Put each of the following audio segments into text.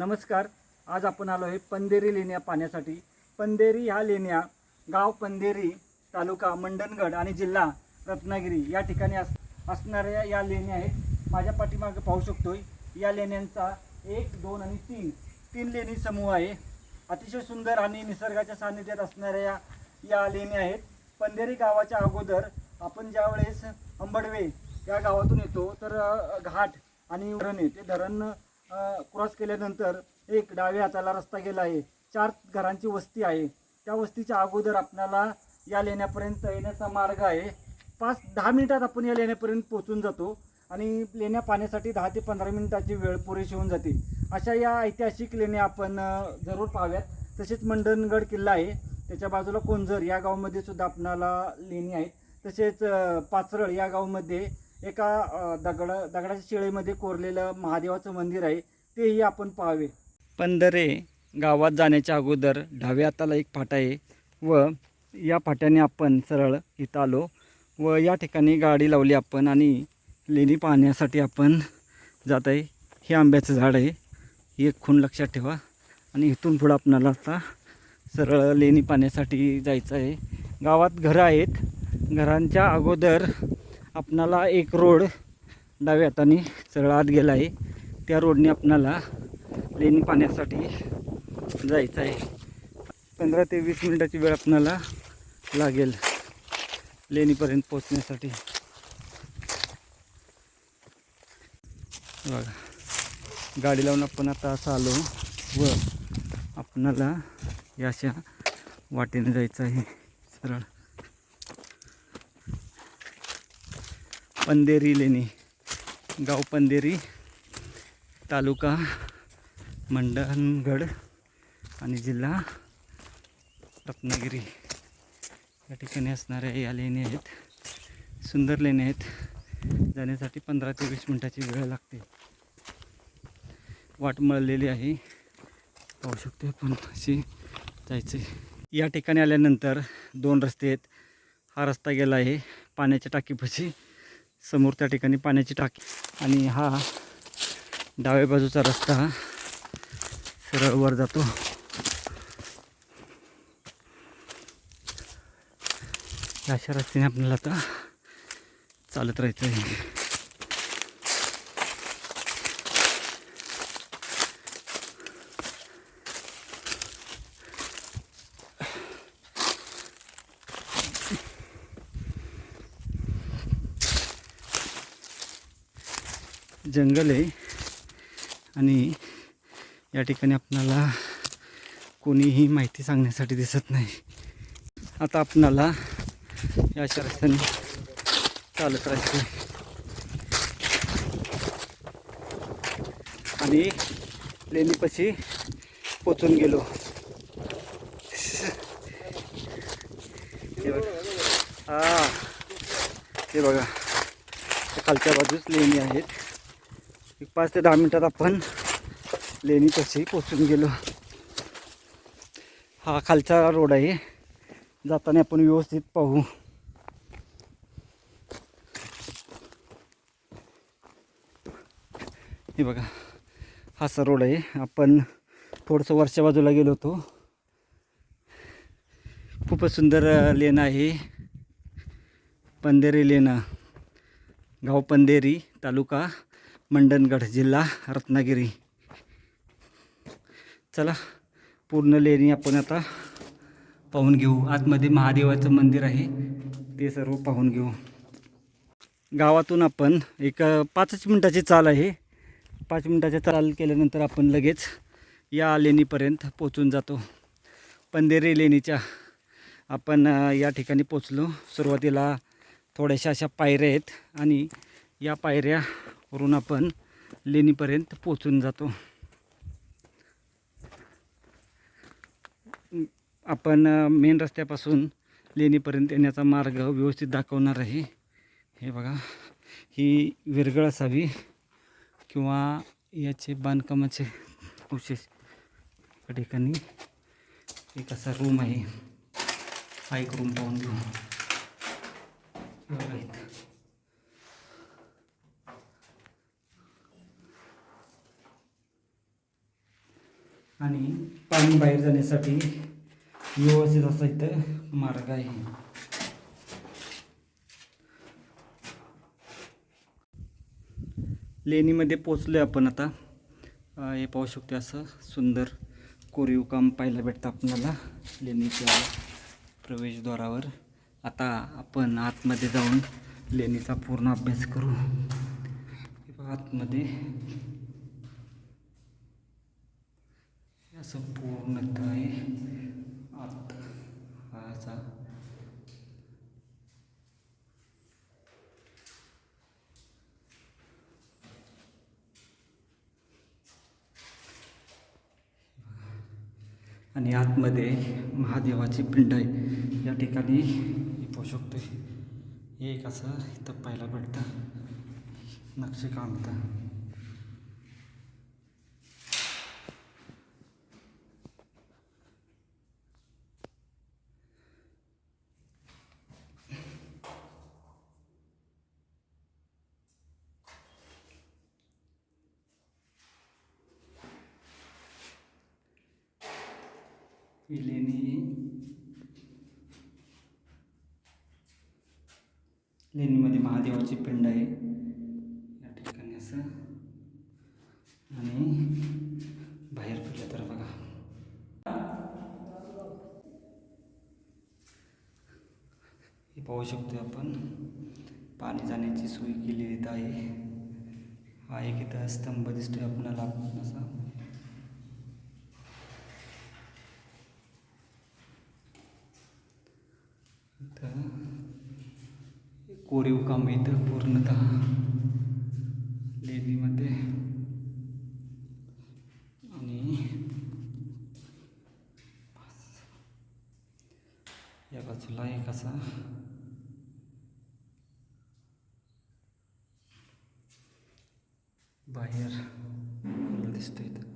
नमस्कार. आज आपण आलो आहे पंधेरी लेण्या पाहण्यासाठी. पंदेरी ह्या लेण्या गाव पंधेरी तालुका मंडणगड आणि जिल्हा रत्नागिरी या ठिकाणी अस असणाऱ्या या लेण्या आहेत. माझ्या पाठीमागे पाहू शकतो या लेण्यांचा एक दोन आणि तीन तीन लेणी समूह आहे. अतिशय सुंदर आणि निसर्गाच्या सान्निध्यात असणाऱ्या या लेण्या आहेत. पंधेरी गावाच्या अगोदर आपण ज्या वेळेस अंबडवे या गावातून येतो तर घाट आणि धरण आहे. ते धरण क्रॉस केल्यानंतर एक डाव्या हाताला रस्ता गेला आहे. चार घरांची वस्ती आहे. त्या वस्तीच्या अगोदर आपल्याला या लेण्यापर्यंत येण्याचा मार्ग आहे. पाच दहा मिनिटात आपण या लेण्यापर्यंत पोहोचून जातो आणि लेण्या पाहण्यासाठी दहा ते पंधरा मिनिटाची वेळ पुरेशी होऊन जाते. अशा या ऐतिहासिक लेण्या आपण जरूर पाहाव्यात. तसेच मंडणगड किल्ला आहे. त्याच्या बाजूला कोंझर या गावामध्ये सुद्धा आपणाला लेणी आहेत. तसेच पाचरळ या गावामध्ये एका दगड दगडाच्या शिळेमध्ये कोरलेलं महादेवाचं मंदिर आहे तेही आपण पाहावे. पंधरे गावात जाण्याच्या अगोदर डाव्या हाताला एक फाटा आहे व या फाट्याने आपण सरळ इथं आलो व या ठिकाणी गाडी लावली आपण आणि लेणी पाहण्यासाठी आपण जात आहे. हे आंब्याचं झाड आहे. ही एक खूण लक्षात ठेवा. आणि इथून पुढं आपणाला आता सरळ लेणी पाहण्यासाठी जायचं आहे. गावात घरं आहेत. घरांच्या अगोदर आपणाला एक रोड डाव्या हाताने सरळ आत गेला आहे त्या रोडने आपणाला लेणी पाहण्यासाठी जायचं आहे पंधरा ते वीस मिनटाची वेळ आपणाला लागेल लेणीपर्यंत पोचण्यासाठी बघा गाडी लावून आपण आता असं आलो व आपणाला या अशा वाटेने जायचं आहे सरळ. पंधेरी लेणी गाव पंधेरी तालुका मंडणगड आणि जिल्हा रत्नागिरी. या ठिकाणी असणाऱ्या या लेणी आहेत. सुंदर लेणी आहेत. जाण्यासाठी पंधरा ते वीस मिनटाची वेळ लागते. वाट मळलेली आहे. पाहू शकतो आपण अशी जायचं. या ठिकाणी आल्यानंतर दोन रस्ते आहेत. हा रस्ता गेला आहे पाण्याच्या टाकीपाशी. समोर त्या ठिकाणी पाण्याची टाकी. आणि हा डाव्या बाजूचा रस्ता सरळ वर जातो. अशा रस्त्याने आपल्याला आता चालत राहायचं आहे. जंगल आहे. आणि या ठिकाणी आपणाला कोणीही माहिती सांगण्यासाठी दिसत नाही. आता आपणाला या अशा रस्त्याने चालत राहायचं आणि लेणीपाशी पोचून गेलो. हे बघा. हा. हे बघा. खालच्या बाजूच लेणी आहेत. एक पाच ते दहा मिनटात आपण लेणीपाशी पोचून गेलो. हा खालचा रोड आहे. जाताना आपण व्यवस्थित पाहू. हे बघा हा असा रोड आहे. आपण थोडंसं वरच्या बाजूला गेलो होतो. खूपच सुंदर अ, लेणं आहे. पंधेरी लेणं. गाव पंधेरी तालुका मंडणगड जिल्हा रत्नागिरी. चला पूर्ण लेणी आपण आता पाहून घेऊ. आतमध्ये महादेवाचं मंदिर आहे ते सर्व पाहून घेऊ. गावातून आपण एक पाचच मिनटाची चाल आहे. पाच मिनटाची चाल केल्यानंतर आपण लगेच या लेणीपर्यंत पोचून जातो. पंधेरी लेणीच्या आपण या ठिकाणी पोचलो सुरुवातीला थोड्याशा अशा पायऱ्या आहेत आणि या पायऱ्या करून आपण लेणीपर्यंत पोचून जातो. आपण मेन रस्त्यापासून लेणीपर्यंत येण्याचा मार्ग व्यवस्थित दाखवणार आहे. हे बघा ही विरगळ असावी किंवा याचे बांधकामाचे अवशेष या ठिकाणी एक असा रूम आहे. हा एक रूम पाहून घेऊ हे बघा इथं. आणि पाणी बाहेर जाण्यासाठी व्यवस्थित असा इथं मार्ग आहे. लेणीमध्ये पोचलो आपण आता. हे पाहू शकतो असं सुंदर कोरीव काम पाहायला भेटतं आपल्याला लेणीच्या प्रवेशद्वारावर. आता आपण आतमध्ये जाऊन लेणीचा पूर्ण अभ्यास करू. आतमध्ये हे असं पूर्णतः आहे आत असा आणि आतमध्ये महादेवाची पिंड आहे. या ठिकाणी हे पाहू शकतो हे एक असं इथं पाहायला भेटतं नक्षीकांत. ही लेणी लेणीमध्ये महादेवाची पिंड आहे. या ठिकाणी असं. आणि बाहेर पडलं तर बघा. हे पाहू शकतो आपण. पाणी जाण्याची सोय केली आहे. हा एक इथं स्तंभ दिसतोय आपल्याला. असा. तर कोरीव काम इथं पूर्णतः लेणीमध्ये. आणि या बाजूला एक असा बाहेर आपल्याला दिसतो इथं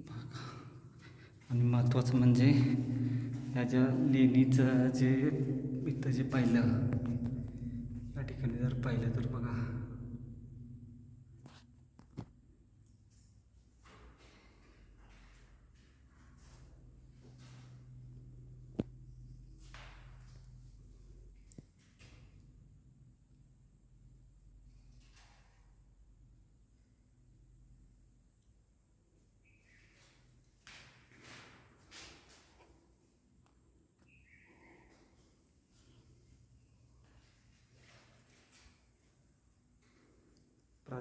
बघा आणि महत्त्वाचं म्हणजे ह्याच्या लेणीचं जे इथं जे पाहिलं या ठिकाणी जर पाहिलं तर बघा.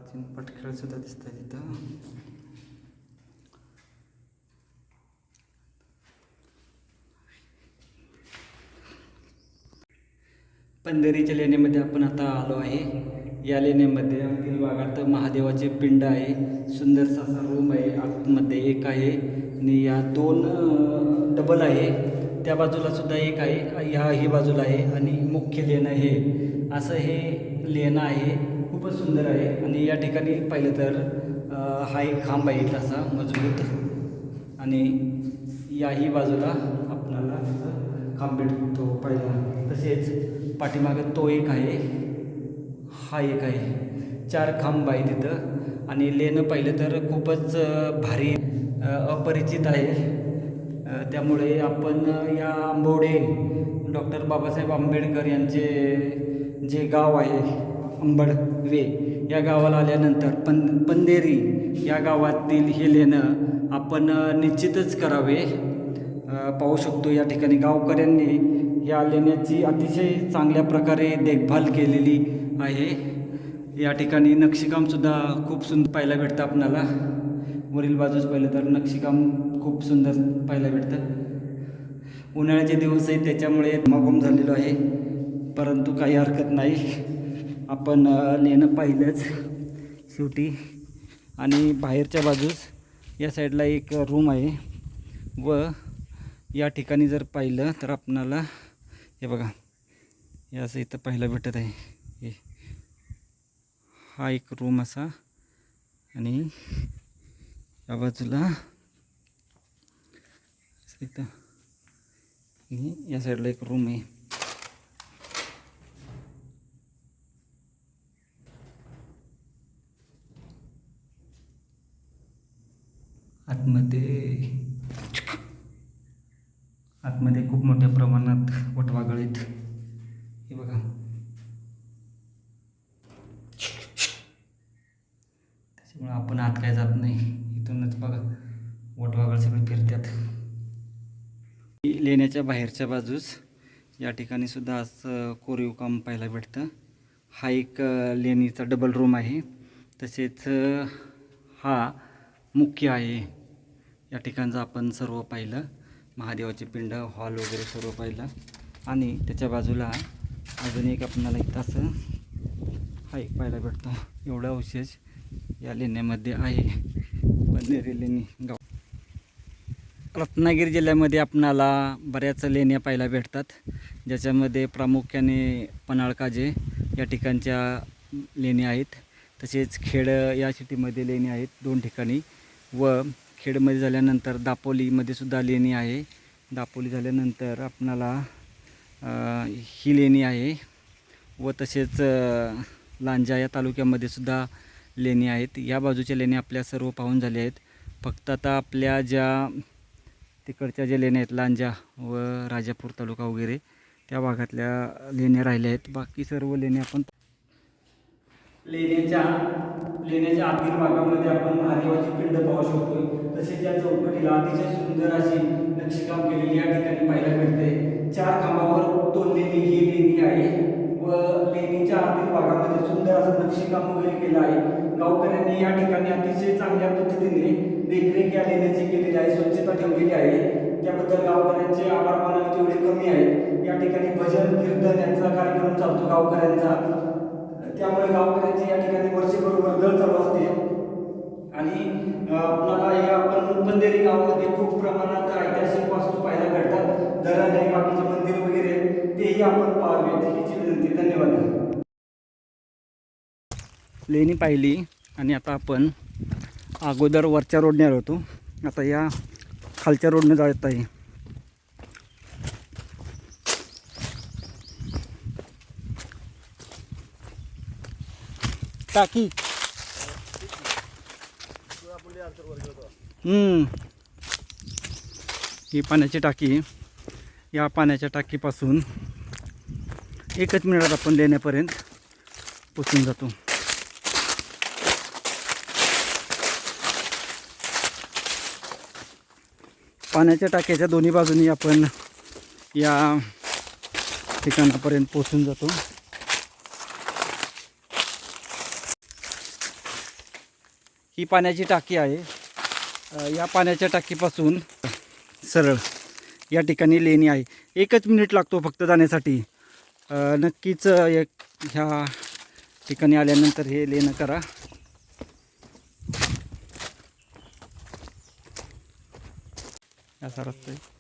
प्राचीन पटखेळ सुद्धा दिसत आहे तिथं पंढरीच्या लेण्यामध्ये आपण आता आलो आहे. या लेण्यामध्ये आतील भागात महादेवाचे पिंड आहे. सुंदरसा असा रूम आहे. आतमध्ये एक आहे आणि या दोन डबल आहे. त्या बाजूला सुद्धा एक आहे. ह्या ही बाजूला आहे आणि मुख्य लेणं हे. असं हे लेणं आहे. खूपच सुंदर आहे. आणि या ठिकाणी पाहिलं तर हा एक खांब आहे तसा मजबूत. आणि याही बाजूला आपल्याला खांब भेटतो पाहिला तसेच पाठीमागं तो एक आहे. हा एक आहे. चार खांब आहे तिथं. आणि लेणं पाहिलं तर खूपच भारी अपरिचित आहे. त्यामुळे आपण या आंबवडे डॉक्टर बाबासाहेब आंबेडकर यांचे जे गाव आहे अंबडवे या गावाला आल्यानंतर पं पंदेरी या गावातील हे लेणं आपण निश्चितच करावे. पाहू शकतो या ठिकाणी गावकऱ्यांनी या लेण्याची अतिशय चांगल्या प्रकारे देखभाल केलेली आहे. या ठिकाणी नक्षीकामसुद्धा खूप सुंदर पाहायला भेटतं आपणाला. वरील बाजूस पाहिलं तर नक्षीकाम खूप सुंदर पाहायला भेटतं. उन्हाळ्याचे दिवस आहेत त्याच्यामुळे मागूम झालेलो आहे. परंतु काही हरकत नाही. आपण नेणं पाहिलंच शेवटी. आणि बाहेरच्या बाजूस या साईडला एक रूम आहे. व या ठिकाणी जर पाहिलं तर आपणाला हे बघा हे असं इथं पाहायला भेटत आहे. हे हा एक रूम असा. आणि या बाजूला इथं. आणि या साईडला एक रूम आहे. आतमध्ये आतमध्ये खूप मोठ्या प्रमाणात वटवागळ आहेत. हे बघा. त्याच्यामुळे आपण आत काय जात नाही. इथूनच बघा. वटवागळ सगळे फिरतात लेण्याच्या बाहेरच्या बाजूस या ठिकाणी सुद्धा असं कोरीव काम पाहायला भेटतं. हा एक लेणीचा डबल रूम आहे. तसेच हा मुख्य आहे. या ठिकाणचं आपण सर्व पाहिलं. महादेवाचे पिंड हॉल वगैरे सर्व पाहिलं. आणि त्याच्या बाजूला अजून एक आपणाला इथं असं हा एक पाहायला भेटतो. एवढा अवशेष या लेण्यामध्ये आहे. बंदेरी लेणी गाव. रत्नागिरी जिल्ह्यामध्ये आपणाला बऱ्याच लेण्या पाहायला भेटतात. ज्याच्यामध्ये प्रामुख्याने पन्हाळकाजे या ठिकाणच्या लेण्या आहेत. तसेच खेड या सिटीमध्ये लेणी आहेत दोन ठिकाणी व खेडमध्ये झाल्यानंतर दापोलीमध्ये सुद्धा लेणी आहे. दापोली झाल्यानंतर आपणाला ही लेणी आहे व तसेच लांजा या तालुक्यामध्ये सुद्धा लेणी आहेत. या बाजूच्या लेणी आपल्या सर्व पाहून झाल्या आहेत. फक्त आता आपल्या ज्या तिकडच्या ज्या लेण्या आहेत लांजा व राजापूर तालुका वगैरे त्या भागातल्या लेण्या राहिल्या आहेत. बाकी सर्व लेण्या आपण लेण्याच्या लेण्याच्या आतील भागामध्ये आपण महादेवाची पिंड पाहू शकतो तसेच या चौकटीला अतिशय सुंदर अशी नक्षीकाम केलेली या ठिकाणी पाहायला मिळते. चार खांबावर तोडलेली ही लेणी आहे व लेणीच्या आतील भागामध्ये सुंदर असं नक्षीकाम वगैरे केलं आहे. गावकऱ्यांनी या ठिकाणी अतिशय चांगल्या पद्धतीने देखरेख या लेण्याची केलेली आहे स्वच्छता ठेवलेली आहे. त्याबद्दल गावकऱ्यांचे आभार मानावे तेवढे कमी आहेत. या ठिकाणी भजन कीर्तन यांचा कार्यक्रम चालतो. गावकऱ्यांचा त्यामुळे गावकऱ्यांची या ठिकाणी वर्षभर वर्दळ चालू असते. आणि पुन्हा या आपण पंधेरी गावामध्ये खूप प्रमाणात ऐतिहासिक वास्तू पाहायला भेटतात. धरण आहे बाकीचे मंदिर वगैरे तेही आपण पाहावेत हीची विनंती. धन्यवाद. लेणी पाहिली आणि आता आपण अगोदर वरच्या रोडने आलो होतो. आता या खालच्या रोडने जात आहे. टाकी. ही पाण्याची टाकी या पाण्याच्या टाकीपासून एकच मिनिटात आपण लेण्यापर्यंत पोचून जातो. पाण्याच्या टाक्याच्या दोन्ही बाजूनी आपण या ठिकाणापर्यंत पोचून जातो. ही पाण्याची टाकी आहे. या पाण्याच्या टाकीपासून सरळ या ठिकाणी लेणी आहे. एकच मिनिट लागतो फक्त जाण्यासाठी. नक्कीच एक ह्या ठिकाणी आल्यानंतर हे लेणं करा. असा रस्ता आहे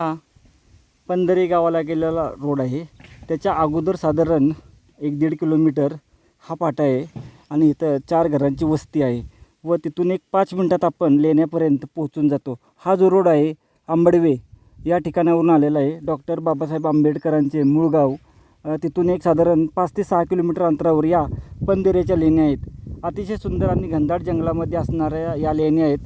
हा पंधरी गावाला गेलेला रोड आहे. त्याच्या अगोदर साधारण एक दीड किलोमीटर हा पाटा आहे आणि इथं चार घरांची वस्ती आहे व तिथून एक पाच मिनटात आपण लेण्यापर्यंत पोहोचून जातो. हा जो रोड आहे आंबडवे या ठिकाणावरून आलेला आहे. डॉक्टर बाबासाहेब आंबेडकरांचे मूळ गाव. तिथून एक साधारण पाच ते सहा किलोमीटर अंतरावर या पंधेऱ्याच्या लेण्या आहेत. अतिशय सुंदर आणि घनदाट जंगलामध्ये असणाऱ्या या लेण्या आहेत.